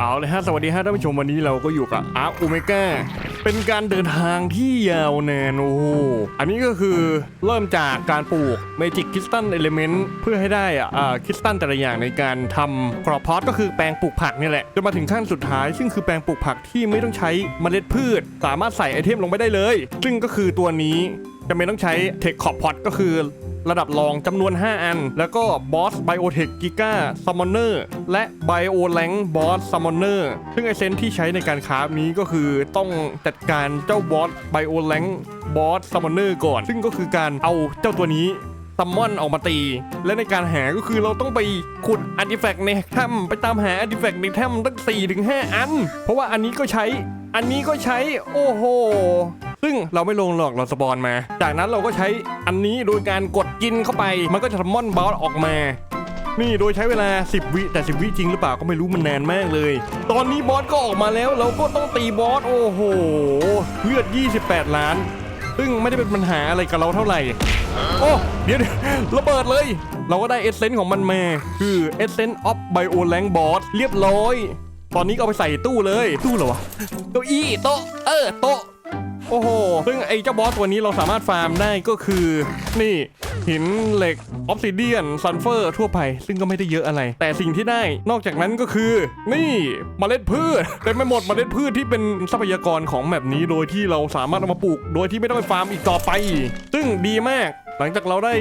เอาเลยฮะ สวัสดีฮะท่านผู้ชมวันนี้เราก็อยู่กับอาร์โอเมก้าเป็นการเดินทางที่ยาวนานโอ้โหอันนี้ก็คือเริ่มจากการปลูกเมจิกคริสตัลเอลิเมนต์เพื่อให้ได้อ่าคริสตัลแต่ละอย่างในการทำกรอบพอตก็คือแปลงปลูกผักนี่แหละจนมาถึงขั้นสุดท้าย ซึ่งคือแปลงปลูกผักที่ไม่ต้องใช้เมล็ดพืช สามารถใส่ไอเทมลงไปได้เลย ซึ่งก็คือตัวนี้จะไม่ต้องใช้เทคขอบพอตก็คือ ระดับรองจำนวน 5 อัน แล้วก็บอสไบโอเทคกิก้าซัมมอนเนอร์และไบโอแลงบอสซัมมอนเนอร์ซึ่งไอเซนที่ใช้ในการคราฟนี้ก็คือต้องจัดการเจ้าบอสไบโอแลงบอสซัมมอนเนอร์ก่อน ซึ่งก็คือการเอาเจ้าตัวนี้ซัมมอนออกมาตี และในการหาก็คือเราต้องไปขุดอาร์ติแฟกต์ในถ้ำไปตามหาอาร์ติแฟกต์ในถ้ำตั้ง4ถึง5อัน เพราะว่าอันนี้ก็ใช้ อันนี้ก็ใช้ โอ้โห เราไม่ลงหรอกเราสปอนมา จากนั้นเราก็ใช้อันนี้โดยการกดกินเข้าไป มันก็จะทำมอนบอสออกมา นี่โดยใช้เวลา 10 วิแต่ 10 วิจริงหรือเปล่าก็ไม่รู้มันนานมากเลย ตอนนี้บอสก็ออกมาแล้ว เราก็ต้องตีบอสโอ้โหเลือด 28 ล้าน ซึ่งไม่ได้เป็นปัญหาอะไรกับเราเท่าไหร่โอ้เดี๋ยวเดี๋ยวระเบิดเลย เราก็ได้เอเซนต์ของมันมา คือเอเซนต์ออฟไบโอแลงบอสเรียบร้อย ตอนนี้ก็เอาไปใส่ตู้เลย ตู้เหรอวะเก้าอี้โต๊ะ เออ โต๊ะ อ้โห ซึ่งไอ้เจ้าบอสตัวนี้เราสามารถฟาร์มได้ก็คือ นี่หินเหล็กออฟซิเดียนซันเฟอร์ทั่วไป ซึ่งก็ไม่ได้เยอะอะไร แต่สิ่งที่ได้นอกจากนั้นก็คือ นี่เมล็ดพืชเต็มไปหมดเมล็ดพืชที่เป็นทรัพยากรของแบบนี้โดยที่เราสามารถเอามาปลูก โดยที่ไม่ต้องไปฟาร์มอีกต่อไป ซึ่งดีมาก หลังจากเราได้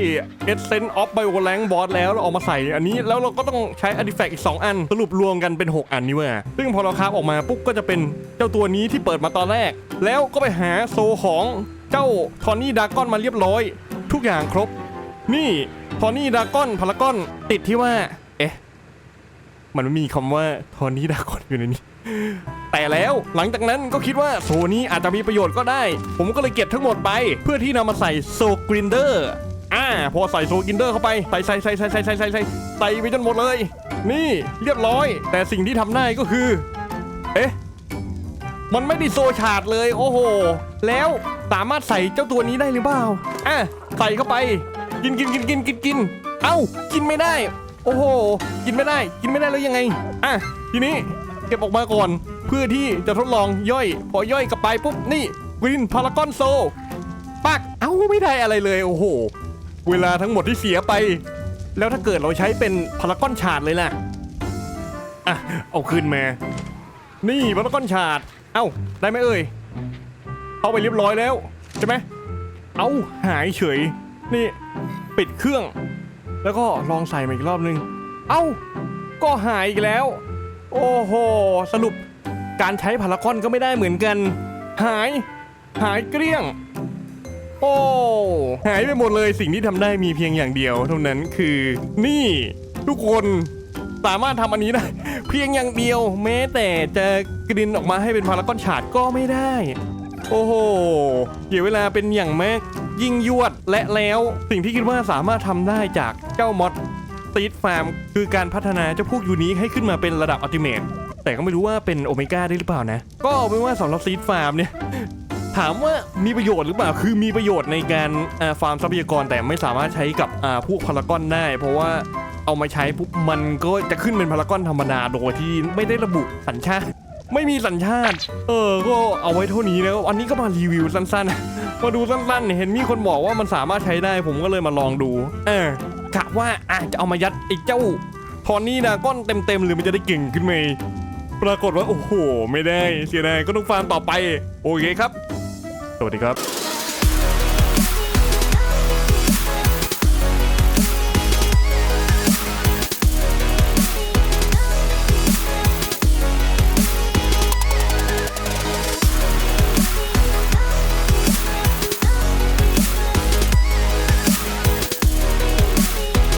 Essence of Biolank Boss แล้วเราเอามาใส่อันนี้แล้วเราก็ต้องใช้อาร์ติแฟกอีก 2 อัน สรุปรวมกันเป็น 6 อันนี่เว่าซึ่งพอเราคราฟออกมาปุ๊บก็จะเป็นเจ้าตัวนี้ที่เปิดมาตอนแรก แล้วก็ไปหาโซของเจ้าทอนนี่ดากอนมาเรียบร้อย ทุกอย่างครบ นี่ทอนนี่ดากอนพารากอนติดที่ว่า เอ๊ะ มันไม่มีคำว่าทอนนี่ดากอนอยู่ในนี้ แต่แล้วหลังจากนั้นก็คิดว่าโซนี้อาจจะมีประโยชน์ก็ได้ ผมก็เลยเก็บทั้งหมดไป เพื่อที่นำมาใส่โซกรินเดอร์อ่าพอใส่โซกรินเดอร์เข้าไป ใส่ใส่ใส่ใส่ใส่ใส่ใส่ใส่ใส่ไปจนหมดเลย นี่เรียบร้อย แต่สิ่งที่ทำได้ก็คือ เอ๊ะ มันไม่ได้โซชาดเลย โอ้โห แล้วสามารถใส่เจ้าตัวนี้ได้หรือเปล่าอะใส่เข้าไป กินกินกินกินกินกิน เอ้า กินไม่ได้ โอ้โห กินไม่ได้ กินไม่ได้แล้วยังไง อะ ทีนี้เก็บออกมาก่อน เพื่อที่จะทดลองย่อย พอย่อยกลับไปปุ๊บ นี่กรีนพารากอนโซ ปัก เอ้าไม่ได้อะไรเลย โอ้โห เวลาทั้งหมดที่เสียไป แล้วถ้าเกิดเราใช้เป็นพารากอนชาดเลยล่ะ อะ เอาขึ้นมา นี่พารากอนชาด เอ้า ได้ไหมเอ่ยเข้าไปเรียบร้อยแล้ว ใช่ไหม เอ้าหายเฉย นี่ ปิดเครื่อง แล้วก็ลองใส่มาอีกรอบนึง เอ้า ก็หายอีกแล้ว โอ้โห สรุปการใช้พารากอนก็ไม่ได้เหมือนกัน หาย หายเกลี้ยง โอ้ หายไปหมดเลยสิ่งที่ทำได้มีเพียงอย่างเดียวเท่านั้นคือ นี่ทุกคนสามารถทำอันนี้ได้ เพียงอย่างเดียว แม้แต่จะกรินออกมาให้เป็นพารากอนฉาดก็ไม่ได้ โอ้โหเสียเวลาเป็นอย่างมาก ยิ่งยวดและแล้วสิ่งที่คิดว่าสามารถทำได้จากเจ้ามอดซีดฟาร์มคือการพัฒนาเจ้าพวกยูนิคให้ขึ้นมาเป็นระดับอัลติเมทแต่ก็ไม่รู้ว่าเป็นโอเมก้าได้หรือเปล่านะ ก็เอาเป็นว่าสำหรับซีดฟาร์มเนี่ย ถามว่ามีประโยชน์หรือเปล่า คือมีประโยชน์ในการอ่าฟาร์มทรัพยากรแต่ไม่สามารถใช้กับอ่าพวกพารากอนได้ เพราะว่าเอามาใช้ปุ๊บมันก็จะขึ้นเป็นพารากอนธรรมดาโดยที่ไม่ได้ระบุสัญชาติ ไม่มีสัญชาติ เออ ก็เอาไว้เท่านี้แล้วอันนี้ก็มารีวิวสั้นๆ มาดูสั้นๆ เห็นมีคนบอกว่ามันสามารถใช้ได้ ผมก็เลยมาลองดู เออกะว่าอาจจะเอามายัดไอ้เจ้าทอนนี่นะก้อนเต็มๆหรือมันจะได้เก่งขึ้นไหมปรากฏว่า โอ้โห ไม่ได้ เสียดายก็ต้องฟาร์มต่อไป โอเคครับ สวัสดีครับ